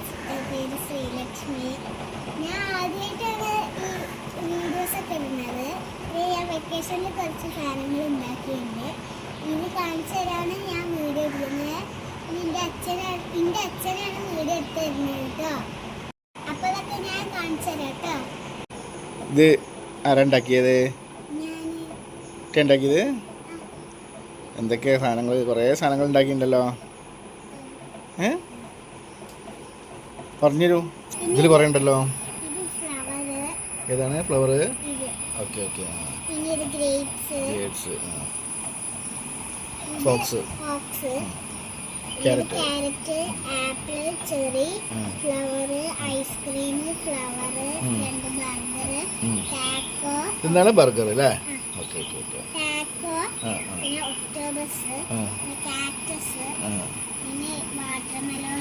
ച- പേര് ശ്രീലക്ഷ്മി. ഞാൻ ആദ്യമായിട്ടാണ് ഈ വീഡിയോസ് ഒക്കെ ഇടുന്നത്. ഞാൻ വെക്കേഷനിൽ കുറച്ച് സാധനങ്ങൾ ഉണ്ടാക്കിയിട്ടുണ്ട്. ഇത് കാണിച്ചു തരാണ് ഞാൻ വീഡിയോ ഇടുന്നത്. എന്റെ അച്ഛനാണ് എന്റെ അച്ഛനാണ് വീഡിയോ എടുത്ത് തരുന്നത് കേട്ടോ. അപ്പോൾ അതൊക്കെ ഞാൻ കാണിച്ചു തരാം കേട്ടോ. ഇത് ആരാ ഉണ്ടാക്കിയത്? ഞാൻ ഉണ്ടാക്കിയത്? എന്തൊക്കെ സാധനങ്ങൾ? കുറേ സാധനങ്ങൾ ഉണ്ടാക്കിയിട്ടുണ്ടല്ലോ. ഏ? പറഞ്ഞുതരൂ ഇതിൽ കുറേ ഉണ്ടല്ലോ ഏതാണ് flavour okay okay. Grapes. Fox. Carrot. Apple cherry. Flavour ice cream flavour. രണ്ട് ബർഗർ. ടാക്കോ. എന്താണ് ബർഗർ അല്ലേ? Okay okay okay. ടാക്കോ. പിന്നെ ഒക്ടോബസ്. കാക്ടസ് ആ. പിന്നെ വാട്ടർമെലോൺ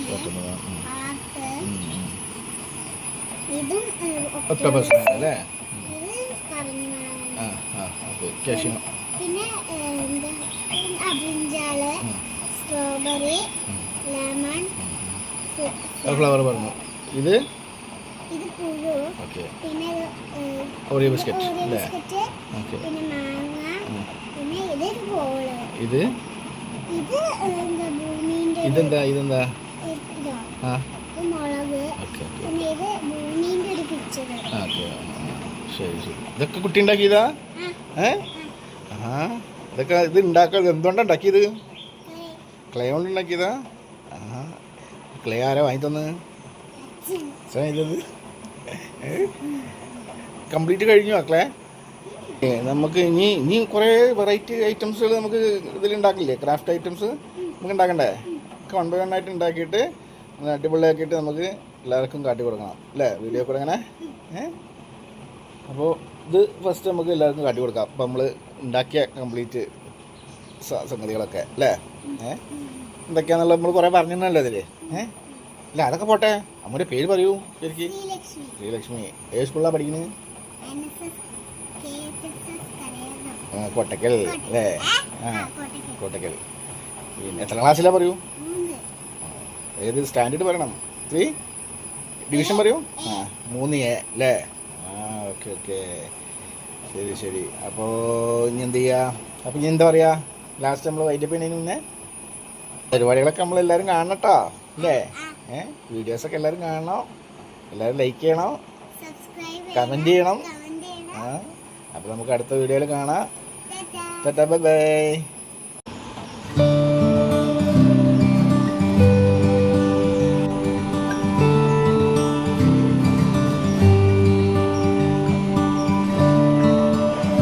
ഇതും ഒക്ടോബസ് അല്ലേ? ആ ആ ഓക്കെ പിന്നെ സ്ട്രോബെറി ലെമൺ ഫ്ലവർ പറഞ്ഞു. ഇത്? ഇത് പുഴു. പിന്നെ ഓറിയോ ബിസ്ക്കറ്റ് അല്ലേ? ഓക്കെ. പിന്നെ മാങ്ങ പിന്നെ ഇത് ബോൾ. ഇത്? ഇത് എന്താ ഭൂമിന്റെ ഇതെന്താ ഇതെന്താ? ആ. Okay okay. ശരി ശരി. ഇതൊക്കെ കുട്ടി ഉണ്ടാക്കിയതാ? ഏ? ആ. ഇതൊക്കെ ഇത് ഉണ്ടാക്കുക എന്തുകൊണ്ടാണ് ഉണ്ടാക്കിയത്? ക്ലേ കൊണ്ട് ഉണ്ടാക്കിയതാ? ആ. ക്ലേ ആരാ വാങ്ങി തന്ന്? ചെയ്തത് കംപ്ലീറ്റ് കഴിഞ്ഞു ആ ക്ലേ? നമുക്ക് ഇനി ഇനി കുറേ വെറൈറ്റി ഐറ്റംസുകൾ നമുക്ക് ഇതിൽ ഉണ്ടാക്കില്ലേ? ക്രാഫ്റ്റ് ഐറ്റംസ് നമുക്ക് ഉണ്ടാക്കണ്ടേ? ഒക്കെ വൺ ബൈ വൺ ആയിട്ട് ഉണ്ടാക്കിയിട്ട് അടിപൊളിയാക്കിയിട്ട് നമുക്ക് എല്ലാവർക്കും കാട്ടി കൊടുക്കണം അല്ലേ? വീഡിയോ കൂടെ ഇങ്ങനെ അപ്പോൾ ഇത് ഫസ്റ്റ് നമുക്ക് എല്ലാവർക്കും കാട്ടി കൊടുക്കാം. അപ്പോൾ നമ്മൾ ഉണ്ടാക്കിയ കംപ്ലീറ്റ് സംഗതികളൊക്കെ അല്ലേ? ഏഹ് എന്തൊക്കെയാണെന്നുള്ളത് നമ്മൾ കുറേ പറഞ്ഞിട്ടുണ്ടല്ലോ അതിൽ ഏഹ് അല്ല അതൊക്കെ പോട്ടെ. അമ്മയുടെ പേര് പറയൂ ശരിക്ക്. ശ്രീലക്ഷ്മി. ഏത് സ്കൂളിലാണ് പഠിക്കുന്നത് കൊട്ടക്കൽ അല്ലേ? ആ കോട്ടക്കൽ. പിന്നെ എത്ര ക്ലാസ്സിലാണ് പറയൂ? ഏത് സ്റ്റാൻഡേർഡ് പറയണം ത്രീ ഡിവിഷൻ പറയൂ. ആ മൂന്ന് എ അല്ലേ ആ ഓക്കെ ഓക്കെ. ശരി ശരി. അപ്പോൾ ഇനി എന്ത് ചെയ്യുക അപ്പോൾ ഇനി എന്താ പറയുക ലാസ്റ്റ് നമ്മൾ വൈകിട്ട് ചെയ്യുന്നതിന് മുന്നേ പരിപാടികളൊക്കെ നമ്മളെല്ലാവരും കാണണം കാണട്ടോ അല്ലേ ഏ? വീഡിയോസൊക്കെ എല്ലാവരും കാണണം. എല്ലാവരും ലൈക്ക് ചെയ്യണം. സബ്സ്ക്രൈബ് Comment ചെയ്യണം. കമന്റ് ചെയ്യണം. ആ. അപ്പോൾ നമുക്ക് അടുത്ത വീഡിയോയിൽ കാണാം. ബൈ.